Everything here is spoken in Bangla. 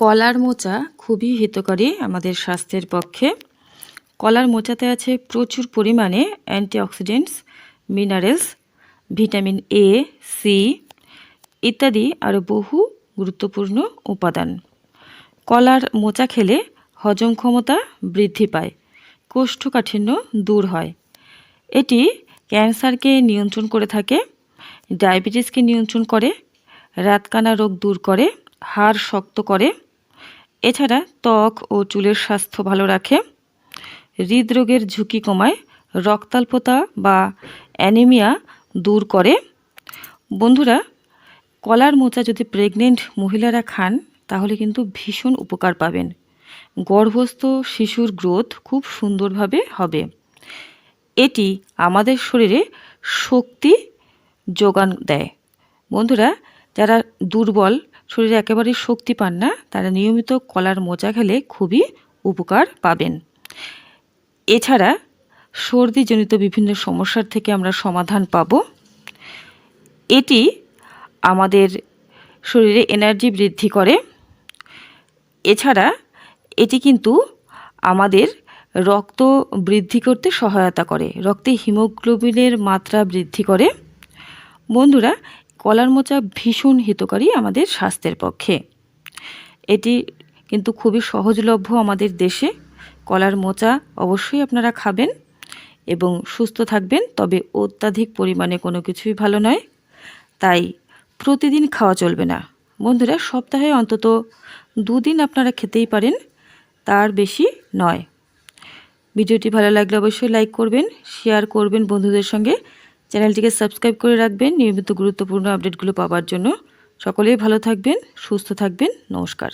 কলার মোচা খুবই হিতকারী আমাদের স্বাস্থ্যের পক্ষে। কলার মোচাতে আছে প্রচুর পরিমাণে antioxidants minerals vitamin A C ইত্যাদি আরও বহু গুরুত্বপূর্ণ উপাদান। কলার মোচা খেলে হজম ক্ষমতা বৃদ্ধি পায়, কোষ্ঠকাঠিন্য দূর হয়। এটি ক্যান্সারকে নিয়ন্ত্রণ করে থাকে, ডায়াবেটিসকে নিয়ন্ত্রণ করে, রাতকানা রোগ দূর করে, হাড় শক্ত করে এছাড়া ত্বক ও চুলের স্বাস্থ্য ভালো রাখে। হৃদরোগের ঝুঁকি কমায়, রক্তাল্পতা বা অ্যানিমিয়া দূর করে। বন্ধুরা, কলার মোচা যদি প্রেগনেন্ট মহিলারা খান, তাহলে কিন্তু ভীষণ উপকার পাবেন। গর্ভস্থ শিশুর গ্রোথ খুব সুন্দরভাবে হবে। এটি আমাদের শরীরে শক্তি যোগান দেয়। বন্ধুরা, যারা দুর্বল শরীরে একেবারেই শক্তি পান না, তারা নিয়মিত কলার মোচা খেলে খুবই উপকার পাবেন। এছাড়া সর্দিজনিত বিভিন্ন সমস্যার থেকে আমরা সমাধান পাব। এটি আমাদের শরীরে এনার্জি বৃদ্ধি করে। এছাড়া এটি কিন্তু আমাদের রক্ত বৃদ্ধি করতে সহায়তা করে, রক্তে হিমোগ্লোবিনের মাত্রা বৃদ্ধি করে। বন্ধুরা কলার মোচা ভীষণ হিতকারী আমাদের স্বাস্থ্যের পক্ষে। এটি কিন্তু খুবই সহজলভ্য আমাদের দেশে। কলার মোচা অবশ্যই আপনারা খাবেন এবং সুস্থ থাকবেন, তবে অত্যাধিক পরিমাণে কোনো কিছুই ভালো নয়। তাই প্রতিদিন খাওয়া চলবে না। বন্ধুরা, সপ্তাহে অন্তত দুদিন আপনারা খেতেই পারেন, তার বেশি নয়। ভিডিওটি ভালো লাগলে অবশ্যই লাইক করবেন, শেয়ার করবেন বন্ধুদের সঙ্গে। চ্যানেলটিকে সাবস্ক্রাইব করে রাখবেন। নিয়মিত গুরুত্বপূর্ণ আপডেটগুলো পাওয়ার জন্য সকলেই ভালো থাকবেন, সুস্থ থাকবেন। নমস্কার।